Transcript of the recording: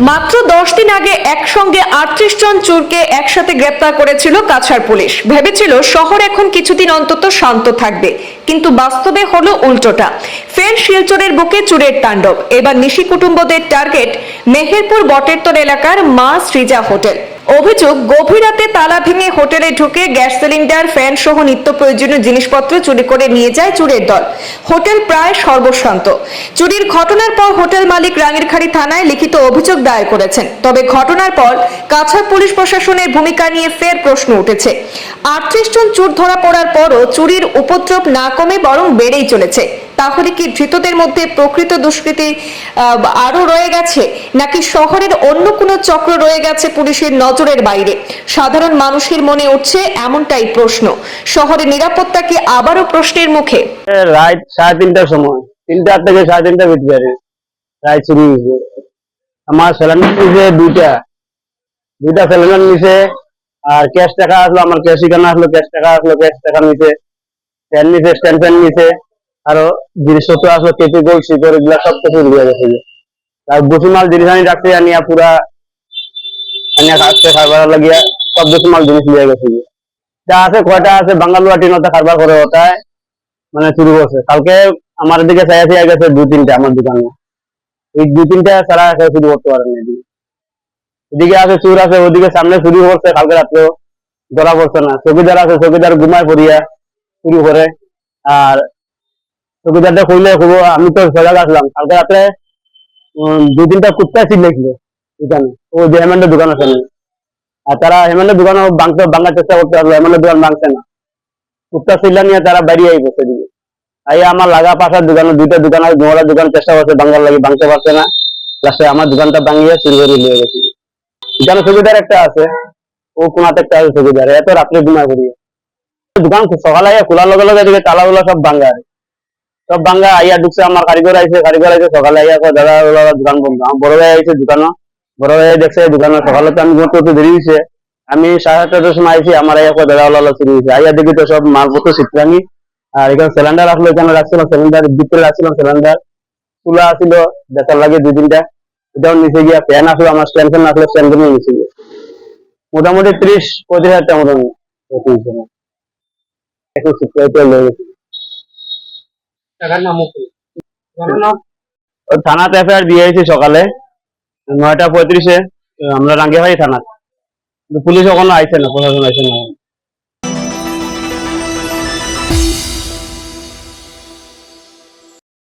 মাত্র দশ দিন আগে একসঙ্গে আটত্রিশ জন চোরকে একসাথে গ্রেপ্তার করেছিল কাছাড় পুলিশ। ভেবেছিল শহর এখন কিছুদিন অন্তত শান্ত থাকবে, কিন্তু বাস্তবে হলো উল্টোটা। ফের শিলচরের বুকে চুরের তাণ্ডব। এবার নিশি কুটুম্বদের টার্গেট মেহেরপুর বটেরতর এলাকার মা শ্রীজা হোটেল। অভিযোগ, গভীর রাতে তালা ভেঙে হোটেলে ঢুকে গ্যাস সিলিন্ডার, ফ্যান সহ নিত্য প্রয়োজনীয় জিনিসপত্র চুরি করে নিয়ে যায় চুরের দল। হোটেল প্রায় সর্বশান্ত। চুরির ঘটনার পর হোটেল মালিক রাঙিরখাড়ি থানায় লিখিত অভিযোগ দায়ের করেছেন। তবে ঘটনার পর কাছাড় পুলিশ প্রশাসনের ভূমিকা নিয়ে ফের প্রশ্ন উঠেছে। আটত্রিশ জন চোর ধরা পড়ার পরও চুরির উপদ্রব না কমে বরং বেড়েই চলেছে। তাহলে কি ধৃতদের মধ্যে প্রকৃত দুষ্কৃতি আহ, আরও রয়ে গেছে? নাকি শহরের অন্য কোনো চক্র রয়ে গেছে পুলিশের নজরের বাইরে? সাধারণ মানুষের মনে উঠছে এমনটাই প্রশ্ন। শহরের নিরাপত্তা কি আবারও প্রশ্নের মুখে? রাত সাড়ে তিনটার সময়। তিনটা থেকে সাড়ে তিনটা রাত শুরু হয়েছে। আমার সিলিন্ডার নিচে দুইটা। দুইটা সিলিন্ডার নিচে আর ক্যাশ টাকা আসলো আমার ক্যাশ এখানে আসলো ক্যাশ টাকা আসলো ক্যাশ টাকা নিচে। ফ্যান নিচে স্ট্যান্ড ফ্যান নিচে। আরও জিনিসপত্র আসলো কেপি গোল শিকড় এগুলা সব কিছু দিয়ে গেছে আর বসুমাল জিনিস আনি রাখছে আনিয়া পুরা আনিয়া খাচ্ছে খাবার লাগিয়া সব বসুমাল জিনিস নিয়ে গেছে। যা আছে কয়টা আছে বাঙ্গালুয়া টিনতে খাবার করে ওটায় মানে শুরু করছে। কালকে আমার দিকে ছায়া ছায়া গেছে দু তিনটা আমার দোকানে। এই দু তিনটা কেউ শুরু করতে পারেন এদিকে। এদিকে আছে চুর আছে, ওদিকে সামনে শুরু করছে, কালকে রাত্রেও ধরা পড়ছে না। চৌকিদার আছে, চৌকিদার ঘুমায় পড়িয়া শুরু করে। আর চৌকিদারটা কইলে কব আমি তো সজাগ আসলাম। কালকে রাত্রে দু তিনটা কুত্তা ছিল দোকানে ও যে হেমেন্টের দোকান আছে। আর তারা হেমেন্টের দোকানে ভাঙতে ভাঙার চেষ্টা করতে পারল, হেমেন্টের দোকান ভাঙছে না। কুত্তা চিল্লা নিয়ে তারা বেরিয়ে আইব সেদিকে আই আমার লাগা পাশার দোকানে, দুইটা দোকান আছে দুটা দোকান চেষ্টা করছে বাঙ্গাল লাগি ভাঙতে পারছে না। লাস্টে আমার দোকানটা ভাঙিয়ে চুরি করে নিয়ে গেছে। এখানে সুবিধার একটা আছে, ও কোনাতে একটা আছে সুবিধার, এত রাত্রে ঘুমায় করি দোকান সকালে খোলার লগে লগে তালাগুলো সব আর সব ভাঙ্গা, আইয়া ঢুকছে, আমার কারিগর আইছে কারিগর আইছে, সকালে আইয়া কয়, দাদা দোকান বন্ধ। বড় ভাই আইছে দোকানও বড় ভাই দেখছে দোকানে, সকালে তো আমি ঘুরতে একটু দেরি আমি সাড়ে আটটার সময় আইছি, আমার আইয়া কয়, দাদা, ওলা চুরি হয়েছে আইয়া দেখি তো সব মালপত্র আর এখানে সিলিন্ডার আসলো এখানে রাখছিলাম সিলিন্ডার রাখছিলাম সিলিন্ডার চুলা আসলো বেচার লাগে দুই তিনটা। এটাও নিচে গিয়া ফ্যান আসলো, আমার স্ট্যান্ড ফ্যান আসলো স্ট্যান্ড ফ্যান নিচে গিয়ে। মোটামুটি ত্রিশ পঁয়ত্রিশ হাজার টাকা হয়েছে। এখন গেছে ও থানাতে এফআইআর দিয়ে হয়েছে সকালে। নয়টা পঁয়ত্রিশে আমরা রাঙ্গিয়াহাই থানা পুলিশ ওখানে আইসে না, প্রশাসন আইসে না।